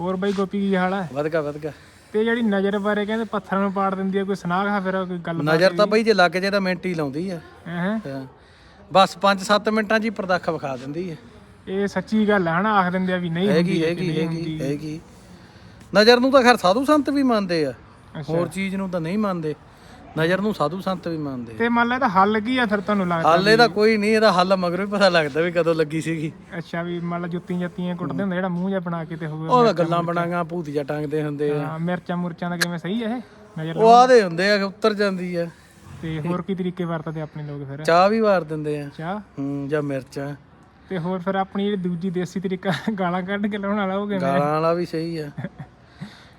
ਹੋਰ ਬਾਈ ਗੋਪੀ ਕੀ ਹਾਲ ਹੈ? ਵਧਗਾ ਵਧਗਾ ਤੇ ਜਿਹੜੀ ਨਜ਼ਰ ਬਾਰੇ ਕਹਿੰਦੇ ਪੱਥਰਾਂ ਨੂੰ ਪਾੜ ਦਿੰਦੀ ਹੈ ਕੋਈ ਸੁਨਾਖ ਫਿਰ ਕੋਈ ਗੱਲ ਨਜ਼ਰ ਤਾਂ ਬਈ ਜੇ ਲੱਗ ਜੇ ਤਾਂ ਮਿੰਟ ਹੀ ਲਾਉਂਦੀ ਆ। ਹੈ? ਹਾਂ। ਬਸ 5-7 ਮਿੰਟਾਂ 'ਚ ਹੀ ਪਰਦਖ ਵਿਖਾ ਦਿੰਦੀ ਹੈ ਇਹ ਸੱਚੀ ਗੱਲ ਹੈ ਹਨਾ? ਆਖ ਦਿੰਦੇ ਆ ਵੀ ਨਹੀਂ ਹੈਗੀ ਹੈਗੀ ਹੈਗੀ। ਹੈਗੀ। ਨਜ਼ਰ ਨੂੰ ਤਾਂ ਖੈਰ ਸਾਧੂ ਸੰਤ ਵੀ ਮੰਨਦੇ ਆ। ਹੋਰ ਚੀਜ਼ ਨੂੰ ਤਾਂ ਨਹੀਂ ਮੰਨਦੇ। ਨਜ਼ਰ ਨੂੰ ਸਾਧੂ ਸੰਤ ਵੀ ਮੰਨਦੇ ਤੇ ਮੰਨ ਲਾ ਇਹਦਾ ਹੱਲ ਕੀ ਆ ਫਿਰ ਤੁਹਾਨੂੰ ਲੱਗਦਾ ਹੱਲ ਇਹਦਾ ਕੋਈ ਨਹੀਂ ਇਹਦਾ ਹੱਲ ਮਗਰੋਂ ਹੀ ਪਤਾ ਲੱਗਦਾ ਵੀ ਕਦੋਂ ਲੱਗੀ ਸੀਗੀ। ਅੱਛਾ ਵੀ ਮੰਨ ਲਾ ਜੁੱਤੀਆਂ ਜੱਤੀਆਂ ਕੁੱਟਦੇ ਹੁੰਦੇ ਜਿਹੜਾ ਮੂੰਹ ਜਿਹਾ ਬਣਾ ਕੇ ਤੇ ਹੋਵੇ ਉਹ ਤਾਂ ਗੱਲਾਂ ਬਣਾਗਾ ਭੂਤੀਆ ਟੰਗਦੇ ਹੁੰਦੇ ਆ। ਹਾਂ, ਮਿਰਚਾਂ ਮੁਰਚਾਂ ਦਾ ਕਿਵੇਂ ਸਹੀ ਇਹ? ਨਜ਼ਰ ਉਹ ਆਦੇ ਹੁੰਦੇ ਆ ਉੱਤਰ ਜਾਂਦੀ ਆ। ਤੇ ਹੋਰ ਕੀ ਤਰੀਕੇ ਵਰਤਦੇ ਆਪਣੇ ਲੋਕ ਫਿਰ? ਚਾਹ ਵੀ ਵਾਰ ਦਿੰਦੇ ਆ। ਚਾਹ? ਹੂੰ ਜਾਂ ਮਿਰਚਾਂ। ਤੇ ਹੋਰ ਫਿਰ ਆਪਣੀ ਜਿਹੜੀ ਦੂਜੀ ਦੇਸੀ ਤਰੀਕਾ ਗਾਲਾਂ ਕੱਢ ਕੇ ਲਾਉਣ ਵਾਲਾ ਉਹ ਕਿਵੇਂ? ਗਾਲਾਂ ਵਾਲਾ ਵੀ ਸਹੀ ਆ।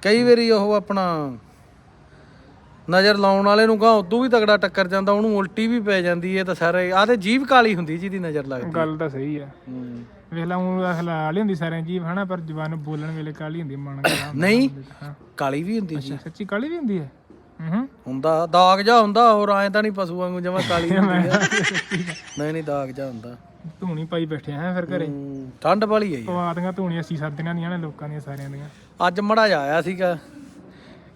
ਕਈ ਵਾਰੀ ਉਹ ਆਪਣਾ ਨਜ਼ਰ ਲਾਉਣ ਵਾਲੇ ਨੂੰ ਗਾਂ ਉਦੋਂ ਵੀ ਤਗੜਾ ਟੱਕਰ ਜਾਂਦਾ ਉਹਨੂੰ ਉਲਟੀ ਵੀ ਪੈ ਜਾਂਦੀ ਹੈ ਤਾਂ ਸਾਰੇ ਆਹ ਤੇ ਜੀਭ ਕਾਲੀ ਹੁੰਦੀ ਜਿਹਦੀ ਨਜ਼ਰ ਲੱਗਦੀ ਗੱਲ ਤਾਂ ਸਹੀ ਹੈ ਹੂੰ। ਵੇਖ ਲਾ ਉਹ ਹਲਾਲ ਹੀ ਹੁੰਦੀ ਸਾਰਿਆਂ ਜੀਵ ਹਨਾ ਪਰ ਜ਼ਬਾਨ ਬੋਲਣ ਵੇਲੇ ਕਾਲੀ ਹੁੰਦੀ ਮਨ ਨਹੀਂ ਕਾਲੀ ਵੀ ਹੁੰਦੀ ਜੀ। ਸੱਚੀ ਕਾਲੀ ਵੀ ਹੁੰਦੀ ਹੈ ਹੂੰ ਹੁੰਦਾ ਦਾਗ ਜਾ ਹੁੰਦਾ ਹੋਰ ਐਂ ਤਾਂ ਨਹੀਂ ਪਸ਼ੂ ਵਾਂਗੂ ਜਮਾ ਕਾਲੀ ਹੁੰਦੀ ਆ। ਨਹੀਂ ਨਹੀਂ ਦਾਗ ਜਾ ਹੁੰਦਾ। ਧੂਣੀ ਪਾਈ ਬੈਠੇ ਆ ਫਿਰ ਘਰੇ। ਠੰਡ ਵਾਲੀ ਹੈ ਪਵਾਦੀਆਂ ਧੂਣੀਆਂ ਅਸੀਂ ਸਰਦੀਆਂ ਦੀਆਂ ਨੇ ਲੋਕਾਂ ਦੀਆਂ ਸਾਰਿਆਂ ਦੀਆਂ। ਅੱਜ ਮੜਾ ਜਾ ਆਇਆ ਸੀਗਾ।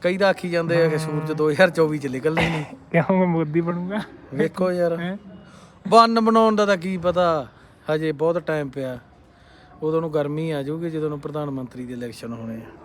ਕਈ ਤਾਂ ਆਖੀ ਜਾਂਦੇ ਆ ਕਿ ਸੂਰਜ 2024 ਚ ਨਿਕਲਣਾ ਨਹੀਂ ਕਿਉਂ ਮੈਂ ਮੋਦੀ ਬਣੂਗਾ? ਵੇਖੋ ਯਾਰ। ਹੈ? ਬੰਨ ਬਣਾਉਣ ਦਾ ਤਾਂ ਕੀ ਪਤਾ ਹਜੇ ਬਹੁਤ ਟਾਈਮ ਪਿਆ। ਉਦੋਂ ਨੂੰ ਗਰਮੀ ਆ ਜਾਊਗੀ ਜਦੋਂ ਨੂੰ ਪ੍ਰਧਾਨ ਮੰਤਰੀ ਦੇ ਇਲੈਕਸ਼ਨ ਹੋਣੇ ਆ।